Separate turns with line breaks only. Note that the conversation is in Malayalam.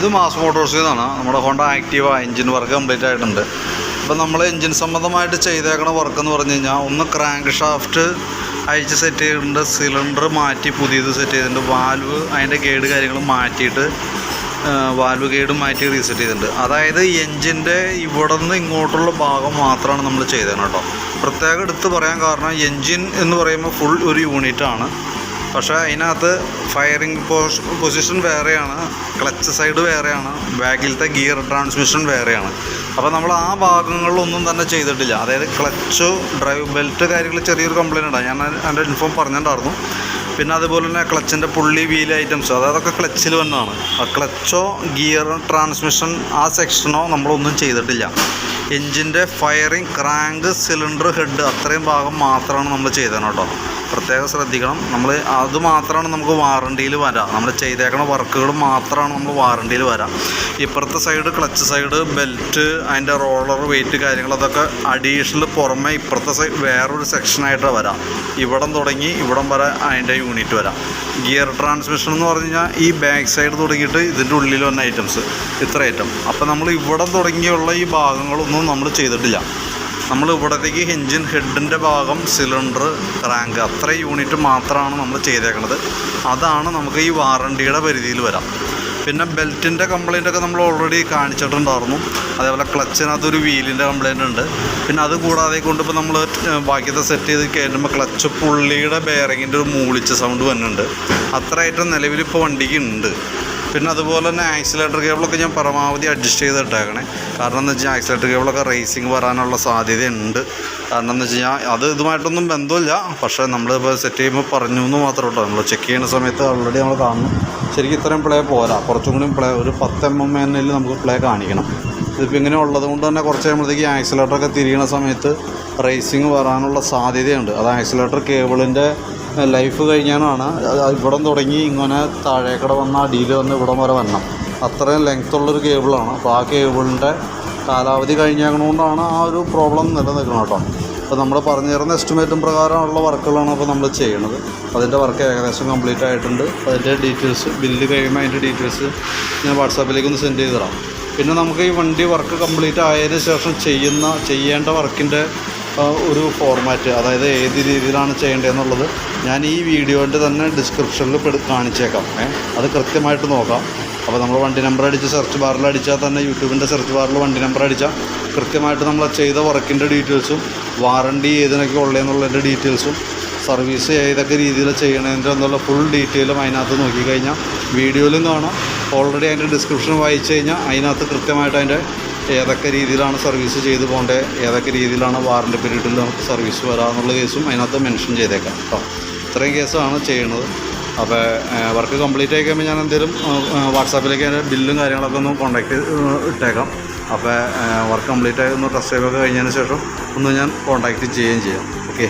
ഇത് മാസ് മോട്ടോഴ്സിൽ നിന്നാണ് നമ്മുടെ Honda Activa engine work complete ആയിട്ടുണ്ട്. അപ്പോൾ നമ്മൾ എഞ്ചിൻ സംബന്ധമായിട്ട് ചെയ്തേക്കണ വർക്ക് എന്ന് പറഞ്ഞു കഴിഞ്ഞാൽ ഒന്ന് ക്രാങ്ക് ഷാഫ്റ്റ് അഴിച്ച് സെറ്റ് ചെയ്തിട്ടുണ്ട് സിലിണ്ടർ മാറ്റി പുതിയത് സെറ്റ് ചെയ്തിട്ടുണ്ട് വാൽവ് അതിന്റെ ഗേഡ് കാര്യങ്ങൾ മാറ്റിയിട്ട് വാൽവ് ഗേഡ് മാറ്റി റീസെറ്റ് ചെയ്തിട്ടുണ്ട്. അതായത് എഞ്ചിന്റെ ഇവിടെ നിന്ന് ഇങ്ങോട്ടുള്ള ഭാഗം മാത്രമാണ് നമ്മൾ ചെയ്തത് കേട്ടോ. പ്രത്യേകം എടുത്ത് പറയാൻ കാരണം എഞ്ചിൻ എന്ന് പറയുമ്പോൾ ഫുൾ ഒരു യൂണിറ്റാണ് പക്ഷേ അതിനകത്ത് ഫയറിംഗ് പൊസിഷൻ വേറെയാണ് ക്ലച്ച് സൈഡ് വേറെയാണ് ബാക്കിലത്തെ ഗിയർ ട്രാൻസ്മിഷൻ വേറെയാണ്. അപ്പോൾ നമ്മൾ ആ ഭാഗങ്ങളിലൊന്നും തന്നെ ചെയ്തിട്ടില്ല. അതായത് ക്ലച്ച് ഡ്രൈവ് ബെൽറ്റ് കാര്യങ്ങൾ ചെറിയൊരു കംപ്ലയിന്റ് ഞാൻ എന്റെ ഇൻഫോം പറഞ്ഞിട്ടുണ്ടായിരുന്നു. പിന്നെ അതുപോലെ തന്നെ ക്ലച്ചിന്റെ പുള്ളി വീൽ ഐറ്റംസ് അതൊക്കെ ക്ലച്ചിൽ വന്നതാണ്. ആ ക്ലച്ചോ ഗിയർ ട്രാൻസ്മിഷൻ ആ സെക്ഷനോ നമ്മളൊന്നും ചെയ്തിട്ടില്ല. എഞ്ചിന്റെ ഫയറിംഗ് ക്രാങ്ക് സിലിണ്ടർ ഹെഡ് അത്രയും ഭാഗം മാത്രമാണ് നമ്മൾ ചെയ്തത് കേട്ടോ. പ്രത്യേകം ശ്രദ്ധിക്കണം. നമ്മൾ അത് മാത്രമാണ് നമുക്ക് വാറണ്ടിയിൽ വരാം. നമ്മൾ ചെയ്തേക്കണ വർക്കുകൾ മാത്രമാണ് നമ്മൾ വാറണ്ടിയിൽ വരാം. ഇപ്പുറത്തെ സൈഡ് ക്ലച്ച് സൈഡ് ബെൽറ്റ് അതിന്റെ റോളർ വെയിറ്റ് കാര്യങ്ങൾ അതൊക്കെ അഡീഷണൽ പുറമെ ഇപ്പുറത്തെ സൈഡ് വേറൊരു സെക്ഷനായിട്ട് വരാം. ഇവിടം തുടങ്ങി ഇവിടം വരെ അതിന്റെ യൂണിറ്റ് വരാം. ഗിയർ ട്രാൻസ്മിഷൻ എന്ന് പറഞ്ഞു ഈ ബാക്ക് സൈഡ് തുടങ്ങിയിട്ട് ഇതിന്റെ ഉള്ളിൽ വന്ന ഐറ്റംസ്. ഇത്ര ഐറ്റം. അപ്പോൾ നമ്മൾ ഇവിടം തുടങ്ങിയുള്ള ഈ ഭാഗങ്ങളൊന്നും നമ്മൾ ചെയ്തിട്ടില്ല. നമ്മൾ ഇവിടത്തേക്ക് എഞ്ചിൻ ഹെഡിന്റെ ഭാഗം സിലിണ്ടർ റാങ്ക് അത്ര യൂണിറ്റ് മാത്രമാണ് നമ്മൾ ചെയ്തേക്കുന്നത് അതാണ് നമുക്ക് ഈ വാറണ്ടിയുടെ പരിധിയിൽ വരാം. പിന്നെ ബെൽറ്റിന്റെ കംപ്ലൈന്റ് ഒക്കെ നമ്മൾ ഓൾറെഡി കാണിച്ചിട്ടുണ്ടായിരുന്നു. അതേപോലെ ക്ലച്ചിനകത്ത് ഒരു വീലിന്റെ കംപ്ലൈന്റ് ഉണ്ട്. പിന്നെ അത് കൂടാതെ കൊണ്ടിപ്പോൾ നമ്മൾ ബാക്കിയത്തെ സെറ്റ് ചെയ്ത് കയറ്റുമ്പോൾ ക്ലച്ച് പുള്ളിയുടെ ബെയറിങ്ങിന്റെ ഒരു മൂളിച്ച സൗണ്ട് വന്നിട്ടുണ്ട്. അത്ര ഐറ്റം നിലവിലിപ്പോൾ വണ്ടിക്ക് ഉണ്ട്. പിന്നെ അതുപോലെ തന്നെ ആക്സിലേറ്റർ കേബിളൊക്കെ ഞാൻ പരമാവധി അഡ്ജസ്റ്റ് ചെയ്ത് ഇട്ടേക്കണേ കാരണം എന്ന് വെച്ചാൽ ആക്സിലേറ്റർ കേബിളൊക്കെ റേസിങ് വരാനുള്ള സാധ്യതയുണ്ട്. കാരണം എന്ന് വെച്ച് കഴിഞ്ഞാൽ അത് ഇതുമായിട്ടൊന്നും ബന്ധമില്ല. പക്ഷേ നമ്മളിപ്പോൾ സെറ്റ് ചെയ്യുമ്പോൾ പറഞ്ഞു എന്ന് മാത്രമേ കേട്ടോ നമ്മൾ ചെക്ക് ചെയ്യുന്ന സമയത്ത് ഓൾറെഡി നമ്മൾ കാണുന്നു. ശരിക്കും ഇത്രയും പ്ലേ പോരാ. കുറച്ചും കൂടി പ്ലേ ഒരു പത്ത് എം എം എന്നിൽ നമുക്ക് പ്ലേ കാണിക്കണം. ഇതിപ്പോൾ ഇങ്ങനെ ഉള്ളത് കൊണ്ട് തന്നെ കുറച്ച് കഴിയുമ്പോഴത്തേക്ക് ആക്സിലേറ്ററൊക്കെ തിരിയണ സമയത്ത് റേസിങ് വരാനുള്ള സാധ്യതയുണ്ട്. അത് ആക്സിലേറ്റർ കേബിളിന്റെ ലൈഫ് കഴിഞ്ഞാണ് ഇവിടം തുടങ്ങി ഇങ്ങനെ താഴേക്കട വന്ന അടിയിൽ വന്ന് ഇവിടം വരെ വരണം. അത്രയും ലെങ്ത് ഉള്ളൊരു കേബിളാണ് അപ്പോൾ ആ കേബിളിന്റെ കാലാവധി കഴിഞ്ഞാകണോണ്ടാണ് ആ ഒരു പ്രോബ്ലം നിലനിൽക്കുന്നത് കേട്ടോ. അപ്പോൾ നമ്മൾ പറഞ്ഞു തരുന്ന എസ്റ്റിമേറ്റും പ്രകാരമുള്ള വർക്കുകളാണ് അപ്പോൾ നമ്മൾ ചെയ്യണത് അതിന്റെ വർക്ക് ഏകദേശം കംപ്ലീറ്റ് ആയിട്ടുണ്ട്. അതിന്റെ ഡീറ്റെയിൽസ് ബില്ല് കഴിയുമ്പോൾ അതിന്റെ ഡീറ്റെയിൽസ് ഞാൻ വാട്സാപ്പിലേക്ക് ഒന്ന് സെൻഡ് ചെയ്ത് തരാം. പിന്നെ നമുക്ക് ഈ വണ്ടി വർക്ക് കംപ്ലീറ്റ് ആയതിന് ശേഷം ചെയ്യുന്ന ചെയ്യേണ്ട വർക്കിന്റെ ഒരു ഫോർമാറ്റ് അതായത് ഏത് രീതിയിലാണ് ചെയ്യേണ്ടതെന്നുള്ളത് ഞാൻ ഈ വീഡിയോന്റെ തന്നെ ഡിസ്ക്രിപ്ഷനിൽ പെടു കാണിച്ചേക്കാം. അത് കൃത്യമായിട്ട് നോക്കാം. അപ്പോൾ നമ്മൾ വണ്ടി നമ്പർ അടിച്ച് സെർച്ച് ബാറിൽ അടിച്ചാൽ തന്നെ യൂട്യൂബിന്റെ സെർച്ച് ബാറിൽ വണ്ടി നമ്പർ അടിച്ചാൽ കൃത്യമായിട്ട് നമ്മൾ ചെയ്ത വർക്കിന്റെ ഡീറ്റെയിൽസും വാറണ്ടി ഏതിനൊക്കെ ഉള്ളതെന്നുള്ളതിന്റെ ഡീറ്റെയിൽസും സർവീസ് ഏതൊക്കെ രീതിയിൽ ചെയ്യണതിന്റെ എന്നുള്ള ഫുൾ ഡീറ്റെയിലും അതിനകത്ത് നോക്കിക്കഴിഞ്ഞാൽ വീഡിയോയിലും കാണാം. ഓൾറെഡി അതിന്റെ ഡിസ്ക്രിപ്ഷൻ വായിച്ചു കഴിഞ്ഞാൽ അതിനകത്ത് കൃത്യമായിട്ട് അതിന്റെ ഏതൊക്കെ രീതിയിലാണ് സർവീസ് ചെയ്തു പോകേണ്ടത് ഏതൊക്കെ രീതിയിലാണ് വാറണ്ടി പീരീഡിൽ നമുക്ക് സർവീസ് വരാമെന്നുള്ള കേസും അതിനകത്ത് മെൻഷൻ ചെയ്തേക്കാം കേട്ടോ ഇത്രയും കേസാണ് ചെയ്യുന്നത്. അപ്പോൾ വർക്ക് കംപ്ലീറ്റ് ആയി കഴിയുമ്പോൾ ഞാൻ എന്തെങ്കിലും വാട്സാപ്പിലേക്ക് അതിന്റെ ബില്ലും കാര്യങ്ങളൊക്കെ ഒന്ന് കോൺടാക്ട് ഇട്ടേക്കാം. അപ്പോൾ വർക്ക് കംപ്ലീറ്റ് ആയി ഒന്ന് ടെസ്റ്റ് ഡ്രൈവൊക്കെ കഴിഞ്ഞതിന് ശേഷം ഒന്ന് ഞാൻ കോൺടാക്റ്റ് ചെയ്യുകയും ചെയ്യാം. ഓക്കെ